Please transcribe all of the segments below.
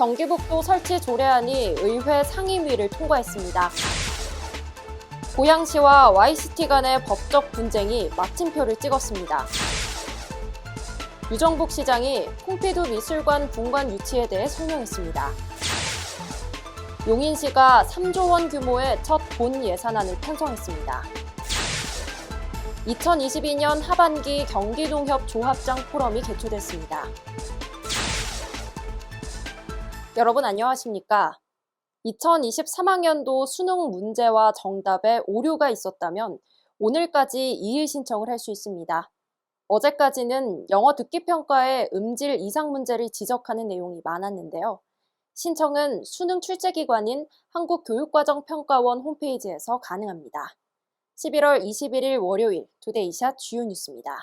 경기북도 설치 조례안이 의회 상임위를 통과했습니다. 고양시와 YCT 간의 법적 분쟁이 마침표를 찍었습니다. 유정복 시장이 콩피두 미술관 분관 유치에 대해 설명했습니다. 용인시가 3조 원 규모의 첫 본 예산안을 편성했습니다. 2022년 하반기 경기농협 조합장 포럼이 개최됐습니다. 여러분 안녕하십니까? 2023학년도 수능 문제와 정답에 오류가 있었다면 오늘까지 이의 신청을 할 수 있습니다. 어제까지는 영어 듣기 평가의 음질 이상 문제를 지적하는 내용이 많았는데요. 신청은 수능 출제기관인 한국교육과정평가원 홈페이지에서 가능합니다. 11월 21일 월요일 투데이샷 주요 뉴스입니다.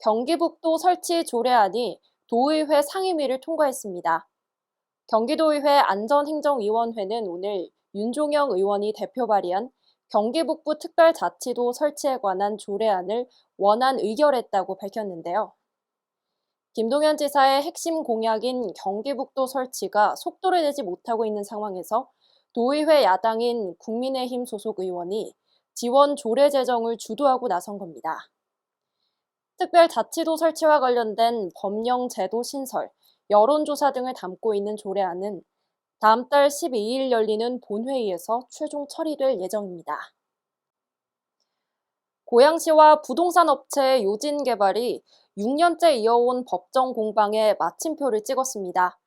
경기북도 설치 조례안이 도의회 상임위를 통과했습니다. 경기도의회 안전행정위원회는 오늘 윤종영 의원이 대표 발의한 경기북부 특별자치도 설치에 관한 조례안을 원안 의결했다고 밝혔는데요. 김동연 지사의 핵심 공약인 경기북도 설치가 속도를 내지 못하고 있는 상황에서 도의회 야당인 국민의힘 소속 의원이 지원 조례 제정을 주도하고 나선 겁니다. 특별자치도 설치와 관련된 법령 제도 신설, 여론조사 등을 담고 있는 조례안은 다음 달 12일 열리는 본회의에서 최종 처리될 예정입니다. 고양시와 부동산 업체 요진 개발이 6년째 이어온 법정 공방에 마침표를 찍었습니다.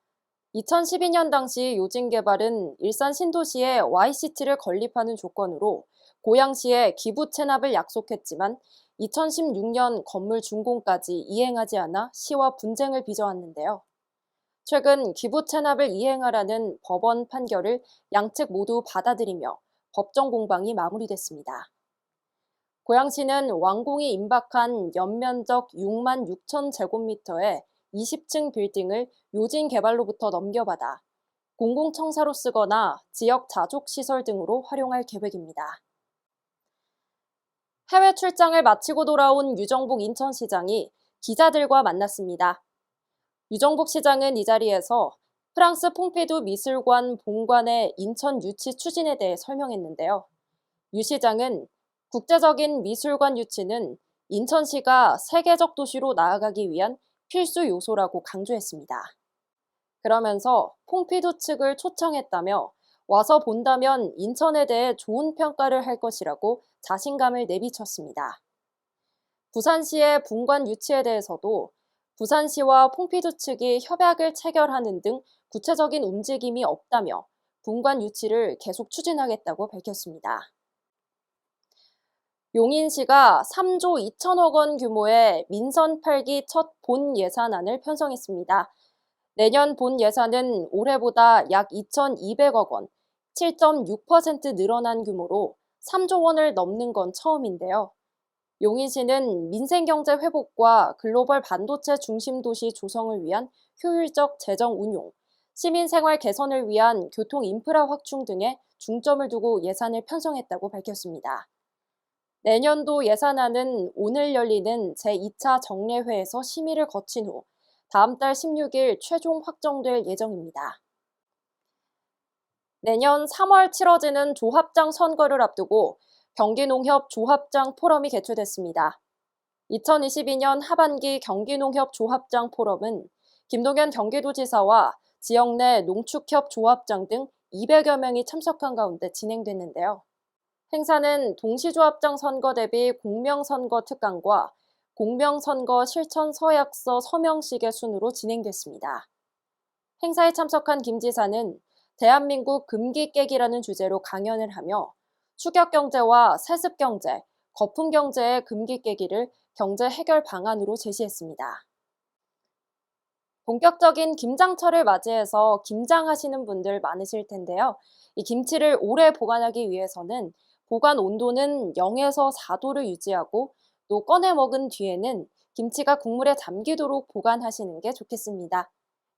2012년 당시 요진 개발은 일산 신도시에 YCT를 건립하는 조건으로 고양시에 기부 체납을 약속했지만 2016년 건물 준공까지 이행하지 않아 시와 분쟁을 빚어왔는데요. 최근 기부 체납을 이행하라는 법원 판결을 양측 모두 받아들이며 법정 공방이 마무리됐습니다. 고양시는 완공이 임박한 연면적 6만 6천 제곱미터의 20층 빌딩을 요진 개발로부터 넘겨받아 공공청사로 쓰거나 지역 자족시설 등으로 활용할 계획입니다. 해외 출장을 마치고 돌아온 유정복 인천시장이 기자들과 만났습니다. 유정복 시장은 이 자리에서 프랑스 퐁피두 미술관 본관의 인천 유치 추진에 대해 설명했는데요. 유 시장은 국제적인 미술관 유치는 인천시가 세계적 도시로 나아가기 위한 필수 요소라고 강조했습니다. 그러면서 퐁피두 측을 초청했다며 와서 본다면 인천에 대해 좋은 평가를 할 것이라고 자신감을 내비쳤습니다. 부산시의 분관 유치에 대해서도 부산시와 퐁피두 측이 협약을 체결하는 등 구체적인 움직임이 없다며 분관 유치를 계속 추진하겠다고 밝혔습니다. 용인시가 3조 2천억 원 규모의 민선 8기 첫 본 예산안을 편성했습니다. 내년 본 예산은 올해보다 약 2,200억 원, 7.6% 늘어난 규모로 3조 원을 넘는 건 처음인데요. 용인시는 민생경제 회복과 글로벌 반도체 중심 도시 조성을 위한 효율적 재정 운용, 시민생활 개선을 위한 교통 인프라 확충 등에 중점을 두고 예산을 편성했다고 밝혔습니다. 내년도 예산안은 오늘 열리는 제2차 정례회에서 심의를 거친 후 다음 달 16일 최종 확정될 예정입니다. 내년 3월 치러지는 조합장 선거를 앞두고 경기농협 조합장 포럼이 개최됐습니다. 2022년 하반기 경기농협 조합장 포럼은 김동연 경기도지사와 지역 내 농축협 조합장 등 200여 명이 참석한 가운데 진행됐는데요. 행사는 동시조합장 선거 대비 공명선거 특강과 공명선거 실천 서약서 서명식의 순으로 진행됐습니다. 행사에 참석한 김 지사는 대한민국 금기 깨기라는 주제로 강연을 하며 추격 경제와 세습 경제, 거품 경제의 금기 깨기를 경제 해결 방안으로 제시했습니다. 본격적인 김장철을 맞이해서 김장하시는 분들 많으실 텐데요. 이 김치를 오래 보관하기 위해서는 보관 온도는 0에서 4도를 유지하고 또 꺼내 먹은 뒤에는 김치가 국물에 잠기도록 보관하시는 게 좋겠습니다.